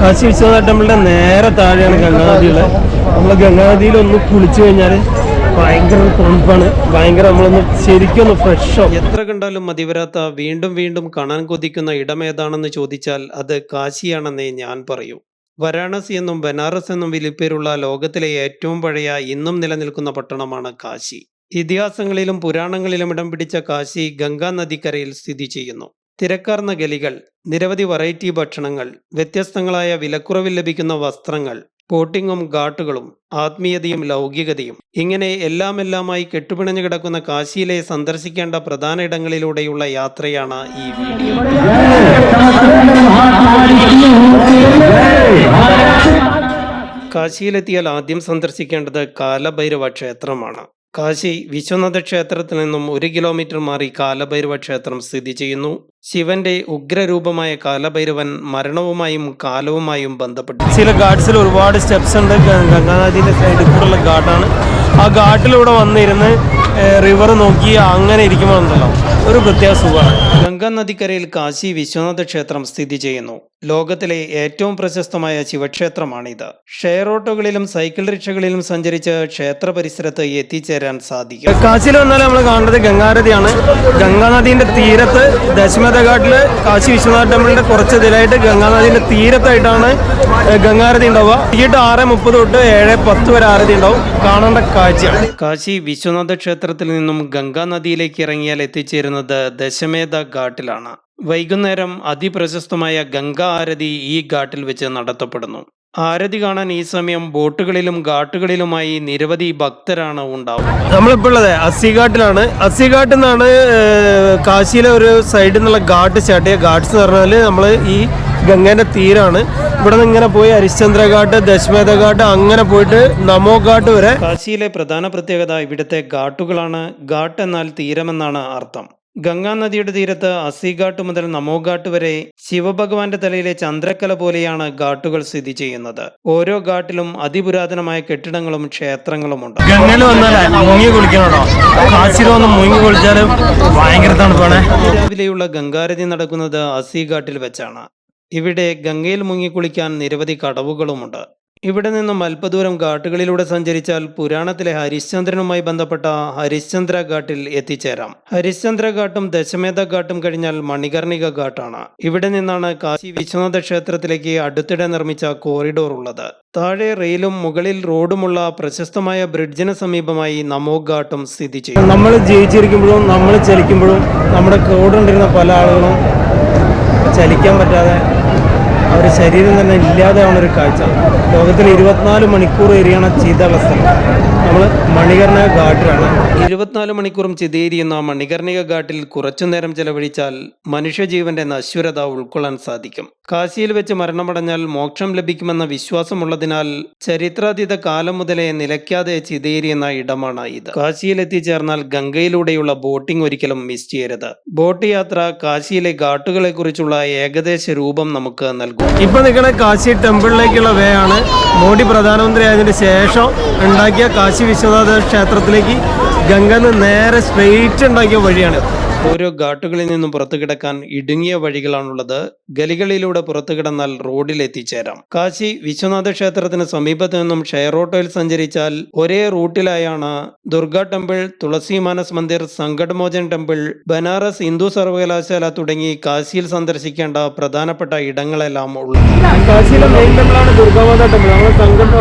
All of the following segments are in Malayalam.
കാശി വിശ്വനാഥ ടെമ്പിളിന്റെ നേരെ താഴെയാണ് ഗംഗാനദിയുള്ള നമ്മൾ ഗംഗാനദിയിൽ ഒന്ന് കുളിച്ചു കഴിഞ്ഞാൽ ഭയങ്കര തണുപ്പാണ്. ഭയങ്കര നമ്മളൊന്ന് ശരിക്കും ഒന്ന് എത്ര കണ്ടാലും മതിവരാത്ത വീണ്ടും വീണ്ടും കാണാൻ കൊതിക്കുന്ന ഇടം ഏതാണെന്ന് ചോദിച്ചാൽ അത് കാശിയാണെന്നേ ഞാൻ പറയൂ. വരാണസി എന്നും ബനാറസ് എന്നും വിളിപ്പേരുള്ള ലോകത്തിലെ ഏറ്റവും പഴയ ഇന്നും നിലനിൽക്കുന്ന പട്ടണമാണ് കാശി. ഇതിഹാസങ്ങളിലും പുരാണങ്ങളിലും ഇടം പിടിച്ച കാശി ഗംഗാ നദിക്കരയിൽ സ്ഥിതി ചെയ്യുന്നു. തിരക്കാർന്ന ഗലികൾ നിരവധി വെറൈറ്റി ഭക്ഷണങ്ങൾ വ്യത്യസ്തങ്ങളായ വിലക്കുറവിൽ ലഭിക്കുന്ന വസ്ത്രങ്ങൾ ബോട്ടിങ്ങും ഘാട്ടുകളും ആത്മീയതയും ലൗകികതയും. ഇങ്ങനെ എല്ലാം എല്ലാമായി കെട്ടുപിണഞ്ഞു കിടക്കുന്ന കാശിയിലെ സന്ദർശിക്കേണ്ട പ്രധാന ഇടങ്ങളിലൂടെയുള്ള യാത്രയാണ് ഈ വീഡിയോ. കാശിയിലെത്തിയാൽ ആദ്യം സന്ദർശിക്കേണ്ടത് കാലഭൈരവ ക്ഷേത്രമാണ്. കാശി വിശ്വനാഥ ക്ഷേത്രത്തിൽ നിന്നും ഒരു കിലോമീറ്റർ മാറി കാലഭൈരവ ക്ഷേത്രം സ്ഥിതി ചെയ്യുന്നു. ശിവന്റെ ഉഗ്രരൂപമായ കാലഭൈരവൻ മരണവുമായും കാലവുമായും ബന്ധപ്പെട്ടു. ചില ഘാട്സിൽ ഒരുപാട് സ്റ്റെപ്സ് ഉണ്ട്. ഗംഗാനദിന്റെ സൈഡിൽ കൂടെയുള്ള ആ ഘാട്ടിലൂടെ വന്നിരുന്ന് റിവർ നോക്കി അങ്ങനെ ഇരിക്കുമ്പോൾ ഉണ്ടല്ലോ ഒരു പ്രത്യേക സുഖമാണ്. ഗംഗാ നദിക്കരയിൽ കാശി വിശ്വനാഥ ക്ഷേത്രം സ്ഥിതി ചെയ്യുന്നു. ലോകത്തിലെ ഏറ്റവും പ്രശസ്തമായ ശിവക്ഷേത്രമാണിത്. ഷെയർ ഓട്ടോകളിലും സൈക്കിൾ റിക്ഷകളിലും സഞ്ചരിച്ച് ക്ഷേത്ര പരിസരത്ത് എത്തിച്ചേരാൻ സാധിക്കും. കാശിയിൽ വന്നാൽ നമ്മൾ കാണേണ്ടത് ഗംഗാനദിയാണ് ഗംഗാനദിന്റെ തീരത്ത് ദശമത ഘാട്ടിൽ കാശി വിശ്വനാഥ ടെമ്പിളിന്റെ കുറച്ച് ഇതിലായിട്ട് ഗംഗാനദിന്റെ തീരത്തായിട്ടാണ് ഗംഗാരതി ഉണ്ടാവുക. വൈകിട്ട് ആറ് മുപ്പത് തൊട്ട് ഏഴ് പത്ത് വരെ ആരതി ഉണ്ടാവും. കാണേണ്ട കാഴ്ചയാണ്. കാശി വിശ്വനാഥ ക്ഷേത്രത്തിൽ നിന്നും ഗംഗാനദിയിലേക്ക് ഇറങ്ങിയാൽ ഇറങ്ങിയാൽ എത്തിച്ചേരുന്നത് ദശമേധ ഘാട്ടിലാണ് വൈകുന്നേരം അതിപ്രശസ്തമായ ഗംഗാ ആരതി ഈ ഘാട്ടിൽ വെച്ച് നടത്തപ്പെടുന്നു. ആരതി കാണാൻ ഈ സമയം ബോട്ടുകളിലും ഘാട്ടുകളിലുമായി നിരവധി ഭക്തരാണ് ഉണ്ടാവുക നമ്മളിപ്പോൾ ഉള്ളത് അസിഘാട്ടിലാണ്. അസിഘാട്ടിൽ നിന്നാണ് കാശിയിലെ ഒരു സൈഡിൽ നിന്നുള്ള ഘാട്ട് സ്റ്റാർട്ട് ചെയ്യുക. ഘാട്ട്സ് എന്ന് പറഞ്ഞാൽ നമ്മൾ ഈ ഗംഗേന്റെ തീരാണ്. ഇവിടെ നിന്ന് ഇങ്ങനെ പോയി ഹരിശ്ചന്ദ്ര ഘാട്ട് ദശമേധ ഘാട്ട് അങ്ങനെ പോയിട്ട് നമോ ഘാട്ട് വരെ. കാശിയിലെ പ്രധാന പ്രത്യേകത ഇവിടുത്തെ ഘാട്ടുകളാണ്. ഘാട്ട് എന്നാൽ തീരമെന്നാണ് അർത്ഥം. ഗംഗാ നദിയുടെ തീരത്ത് അസിഘാട്ട് മുതൽ നമോഘാട്ട് വരെ ശിവഭഗവാന്റെ തലയിലെ ചന്ദ്രക്കല പോലെയാണ് ഘാട്ടുകൾ സ്ഥിതി ചെയ്യുന്നത്. ഓരോ ഘാട്ടിലും അതിപുരാതനമായ കെട്ടിടങ്ങളും ക്ഷേത്രങ്ങളുമുണ്ട് ഗംഗയിൽ വന്നാൽ മുങ്ങി കുളിക്കണോ വന്ന് മുങ്ങി കുളിച്ചാൽ ഭയങ്കര തണുപ്പാണ്. രാവിലെയുള്ള ഗംഗാരതി നടക്കുന്നത് അസിഘാട്ടിൽ വെച്ചാണ്. ഇവിടെ ഗംഗയിൽ മുങ്ങി കുളിക്കാൻ നിരവധി കടവുകളുമുണ്ട്. ഇവിടെ നിന്നും അല്പദൂരം ഘാട്ടുകളിലൂടെ സഞ്ചരിച്ചാൽ പുരാണത്തിലെ ഹരിശ്ചന്ദ്രനുമായി ബന്ധപ്പെട്ട ഹരിശ്ചന്ദ്ര ഘാട്ടിൽ എത്തിച്ചേരാം. ഹരിശ്ചന്ദ്ര ഘാട്ടും ദശമേധ ഘാട്ടും കഴിഞ്ഞാൽ മണികർണിക ഘാട്ടാണ്. ഇവിടെ നിന്നാണ് കാശി വിശ്വനാഥ ക്ഷേത്രത്തിലേക്ക് അടുത്തിടെ നിർമ്മിച്ച കോറിഡോർ ഉള്ളത്. താഴെ റെയിലും മുകളിൽ റോഡുമുള്ള പ്രശസ്തമായ ബ്രിഡ്ജിന് സമീപമായി നമോ ഘാട്ടും സ്ഥിതി ചെയ്യും. നമ്മൾ ജീവിച്ചിരിക്കുമ്പോഴും നമ്മൾ ചലിക്കുമ്പോഴും നമ്മുടെ കൂടെ പല ആളുകളും ചലിക്കാൻ പറ്റാതെ അവരുടെ ശരീരം തന്നെ ഇല്ലാതെയാവുന്ന ഒരു കാഴ്ച. ലോകത്തിൽ ഇരുപത്തിനാല് മണിക്കൂർ എരിയണ ചീതയുള്ള സ്ഥലം നമ്മൾ മണികർണ ഘാട്ടിലാണ്. ഇരുപത്തിനാല് മണിക്കൂറും ചിതേരിയുന്ന മണികർണിക ഘാട്ടിൽ കുറച്ചുനേരം ചെലവഴിച്ചാൽ മനുഷ്യജീവന്റെ നശ്വരത ഉൾക്കൊള്ളാൻ സാധിക്കും. കാശിയിൽ വെച്ച് മരണമടഞ്ഞാൽ മോക്ഷം ലഭിക്കുമെന്ന വിശ്വാസമുള്ളതിനാൽ ചരിത്രാതീത കാലം മുതലേ നിലയ്ക്കാതെ ചിതേരിയുന്ന ഇടമാണ് ഇത്. കാശിയിൽ എത്തിച്ചേർന്നാൽ ഗംഗയിലൂടെയുള്ള ബോട്ടിംഗ് ഒരിക്കലും മിസ് ചെയ്യരുത്. ബോട്ട് യാത്ര കാശിയിലെ ഘാട്ടുകളെ കുറിച്ചുള്ള ഏകദേശ രൂപം നമുക്ക് നൽകും. ഇപ്പൊ നിൽക്കുന്ന കാശി ടെമ്പിളിലേക്കുള്ള വേ ആണ്. മോഡി പ്രധാനമന്ത്രി ആയതിനു ശേഷം ഉണ്ടാക്കിയ കാശി വിശ്വനാഥ ക്ഷേത്രത്തിലേക്ക് ഗംഗന്ന് നേരെ സ്ട്രെയിറ്റ് ഉണ്ടാക്കിയ വഴിയാണ്. ഓരോ ഘാട്ടുകളിൽ നിന്നും പുറത്തു കിടക്കാൻ ഇടുങ്ങിയ വഴികളാണുള്ളത്. ഗലികളിലൂടെ പുറത്തു കിടന്നാൽ റോഡിൽ എത്തിച്ചേരാം. കാശി വിശ്വനാഥ ക്ഷേത്രത്തിന് സമീപത്ത് നിന്നും ഷെയർ ഓട്ടോയിൽ സഞ്ചരിച്ചാൽ ഒരേ റൂട്ടിലായാണ് ദുർഗ ടെമ്പിൾ തുളസി മാനസ് മന്ദിർ സങ്കടമോചൻ ടെമ്പിൾ ബനാറസ് ഹിന്ദു സർവകലാശാല തുടങ്ങി കാശിയിൽ സന്ദർശിക്കേണ്ട പ്രധാനപ്പെട്ട ഇടങ്ങളെല്ലാം ഉള്ളത്. കാശിയിലെ മെയിൻ ടെമ്പിളാണ് ദുർഗാമാത ടെമ്പിൾ. നമ്മൾ സങ്കട്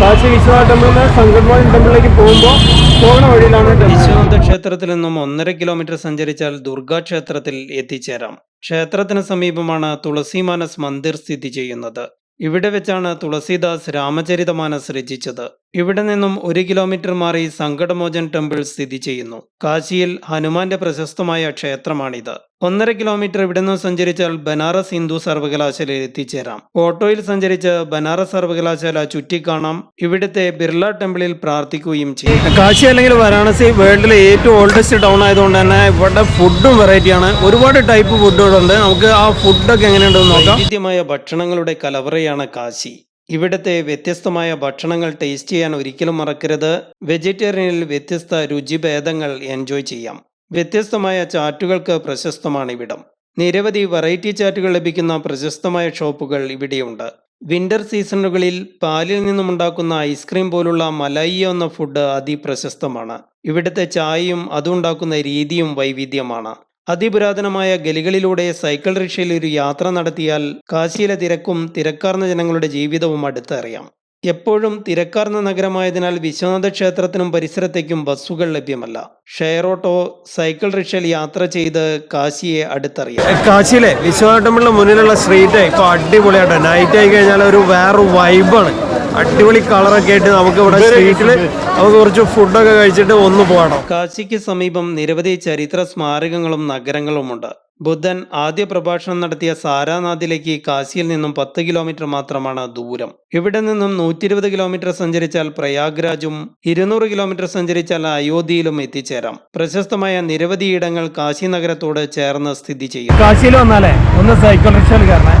കാശി വിശ്വനാഥ ടെമ്പിളിൽ നിന്ന് സങ്കട്മോഹൻ ടെമ്പിളിലേക്ക് പോകുമ്പോൾ പോകുന്ന വഴിയിലാണ് വിശ്വനാഥ ക്ഷേത്രത്തിൽ നിന്നും ഒന്നര കിലോമീറ്റർ സഞ്ചരിച്ചാൽ ദുർഗാ ക്ഷേത്രത്തിൽ എത്തിച്ചേരാം. ക്ഷേത്രത്തിന് സമീപമാണ് തുളസിമാനസ് മന്ദിർ സ്ഥിതി ചെയ്യുന്നത്. ഇവിടെ വെച്ചാണ് തുളസീദാസ് രാമചരിതമാനസ് രചിച്ചത് ഇവിടെ നിന്നും ഒരു കിലോമീറ്റർ മാറി സങ്കടമോചൻ ടെമ്പിൾ സ്ഥിതി ചെയ്യുന്നു. കാശിയിൽ ഹനുമാന്റെ പ്രശസ്തമായ ക്ഷേത്രമാണിത്. ഒന്നര കിലോമീറ്റർ ഇവിടെ നിന്ന് സഞ്ചരിച്ചാൽ ബനാറസ് ഹിന്ദു സർവകലാശാലയിൽ എത്തിച്ചേരാം. ഓട്ടോയിൽ സഞ്ചരിച്ച് ബനാറസ് സർവകലാശാല ചുറ്റിക്കാണാം. ഇവിടുത്തെ ബിർള ടെമ്പിളിൽ പ്രാർത്ഥിക്കുകയും ചെയ്യും. കാശി അല്ലെങ്കിൽ വാരാണസി വേൾഡിലെ ഏറ്റവും ഓൾഡസ്റ്റ് ടൗൺ ആയതുകൊണ്ട് തന്നെ ഇവിടെ ഫുഡും വെറൈറ്റിയാണ് ഒരുപാട് ടൈപ്പ് ഫുഡുകളുണ്ട് നമുക്ക് ആ ഫുഡൊക്കെ എങ്ങനെയുണ്ടെന്ന് നോക്കാം. വൈവിധ്യമായ ഭക്ഷണങ്ങളുടെ കലവറയാണ് കാശി. ഇവിടുത്തെ വ്യത്യസ്തമായ ഭക്ഷണങ്ങൾ ടേസ്റ്റ് ചെയ്യാൻ ഒരിക്കലും മറക്കരുത്. വെജിറ്റേറിയനിൽ വ്യത്യസ്ത രുചിഭേദങ്ങൾ എൻജോയ് ചെയ്യാം. വ്യത്യസ്തമായ ചാറ്റുകൾക്ക് പ്രശസ്തമാണ് ഇവിടം. നിരവധി വെറൈറ്റി ചാറ്റുകൾ ലഭിക്കുന്ന പ്രശസ്തമായ ഷോപ്പുകൾ ഇവിടെയുണ്ട്. വിന്റർ സീസണുകളിൽ പാലിൽ നിന്നുമുണ്ടാക്കുന്ന ഐസ്ക്രീം പോലുള്ള മലയ്യ എന്ന ഫുഡ് അതിപ്രശസ്തമാണ്. ഇവിടുത്തെ ചായയും അതുണ്ടാക്കുന്ന രീതിയും വൈവിധ്യമാണ്. അതിപുരാതനമായ ഗലികളിലൂടെ സൈക്കിൾ റിക്ഷയിൽ ഒരു യാത്ര നടത്തിയാൽ കാശിയിലെ തിരക്കും തിരക്കാർന്ന ജനങ്ങളുടെ ജീവിതവും അടുത്തറിയാം എപ്പോഴും തിരക്കാർന്ന നഗരമായതിനാൽ വിശ്വനാഥ ക്ഷേത്രത്തിനും പരിസരത്തേക്കും ബസ്സുകൾ ലഭ്യമല്ല. ഷെയർ ഓട്ടോ സൈക്കിൾ റിക്ഷയിൽ യാത്ര ചെയ്ത് കാശിയെ അടുത്തറിയാം. കാശിയിലെ വിശ്വനാഥ ടെമ്പിളിന് മുന്നിലുള്ള സ്ട്രീറ്റ് ഇപ്പൊ അടിപൊളിയാട്ടോ. നൈറ്റ് ആയി കഴിഞ്ഞാൽ ഒരു വേറൊരു വൈബാണ് അടിപൊളി കളറൊക്കെ ആയിട്ട് നമുക്ക് ഇവിടെ സ്ട്രീറ്റിൽ നമുക്ക് കുറച്ച് ഫുഡൊക്കെ കഴിച്ചിട്ട് ഒന്ന് പോകണം. കാശിക്ക് സമീപം നിരവധി ചരിത്ര സ്മാരകങ്ങളും നഗരങ്ങളുമുണ്ട്. ബുദ്ധൻ ആദ്യ പ്രഭാഷണം നടത്തിയ സാരാനാഥിലേക്ക് കാശിയിൽ നിന്നും പത്ത് കിലോമീറ്റർ മാത്രമാണ് ദൂരം. ഇവിടെ നിന്നും നൂറ്റി ഇരുപത് കിലോമീറ്റർ സഞ്ചരിച്ചാൽ പ്രയാഗ്രാജും ഇരുന്നൂറ് കിലോമീറ്റർ സഞ്ചരിച്ചാൽ അയോധ്യയിലും എത്തിച്ചേരാം. പ്രശസ്തമായ നിരവധി ഇടങ്ങൾ കാശി നഗരത്തോട് ചേർന്ന് സ്ഥിതി ചെയ്യും. കാശിയിൽ വന്നാലേ ഒന്ന് സൈക്കിൾ റിക്ഷയിൽ കയറണേ.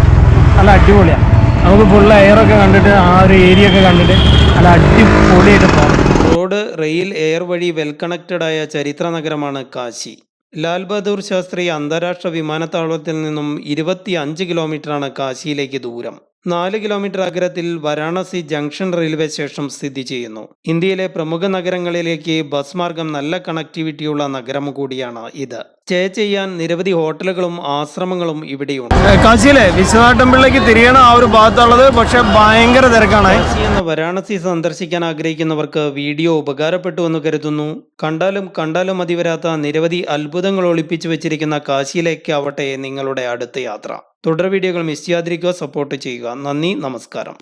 നല്ല അടിപൊളിയാണ് നമുക്ക് ഫുൾ എയറൊക്കെ കണ്ടിട്ട് ആ ഒരു ഏരിയ ഒക്കെ കണ്ടിട്ട് നല്ല അടിപൊളിയായിട്ട് പോകാം. റോഡ് റെയിൽ എയർ വഴി വെൽ കണക്റ്റഡ് ആയ ചരിത്ര നഗരമാണ് കാശി. ലാൽ ബഹദൂർ ശാസ്ത്രി അന്താരാഷ്ട്ര വിമാനത്താവളത്തിൽ നിന്നും ഇരുപത്തി അഞ്ച് കിലോമീറ്ററാണ് കാശിയിലേക്ക് ദൂരം. നാല് കിലോമീറ്റർ അകലത്തിൽ വാരാണസി ജംഗ്ഷൻ റെയിൽവേ സ്റ്റേഷൻ സ്ഥിതി ചെയ്യുന്നു. ഇന്ത്യയിലെ പ്രമുഖ നഗരങ്ങളിലേക്ക് ബസ് മാർഗം നല്ല കണക്ടിവിറ്റിയുള്ള നഗരം കൂടിയാണ് ഇത്. സ്റ്റേ ചെയ്യാൻ നിരവധി ഹോട്ടലുകളും ആശ്രമങ്ങളും ഇവിടെയുണ്ട്. കാശിയിലെ വിശ്വനാഥ ടെമ്പിളിലേക്ക് തിരിയണ ആ ഒരു ഭാഗത്തുള്ളത് പക്ഷെ ഭയങ്കര തിരക്കാണ്. എന്ന വാരാണസി സന്ദർശിക്കാൻ ആഗ്രഹിക്കുന്നവർക്ക് വീഡിയോ ഉപകാരപ്പെട്ടു എന്ന് കരുതുന്നു. കണ്ടാലും കണ്ടാലും മതി വരാത്ത നിരവധി അത്ഭുതങ്ങൾ ഒളിപ്പിച്ചു വെച്ചിരിക്കുന്ന കാശിയിലേക്ക് ആവട്ടെ നിങ്ങളുടെ അടുത്ത യാത്ര. തുടർ വീഡിയോകൾ മിസ് ചെയ്യാതിരിക്കുക സപ്പോർട്ട് ചെയ്യുക. നന്ദി നമസ്കാരം.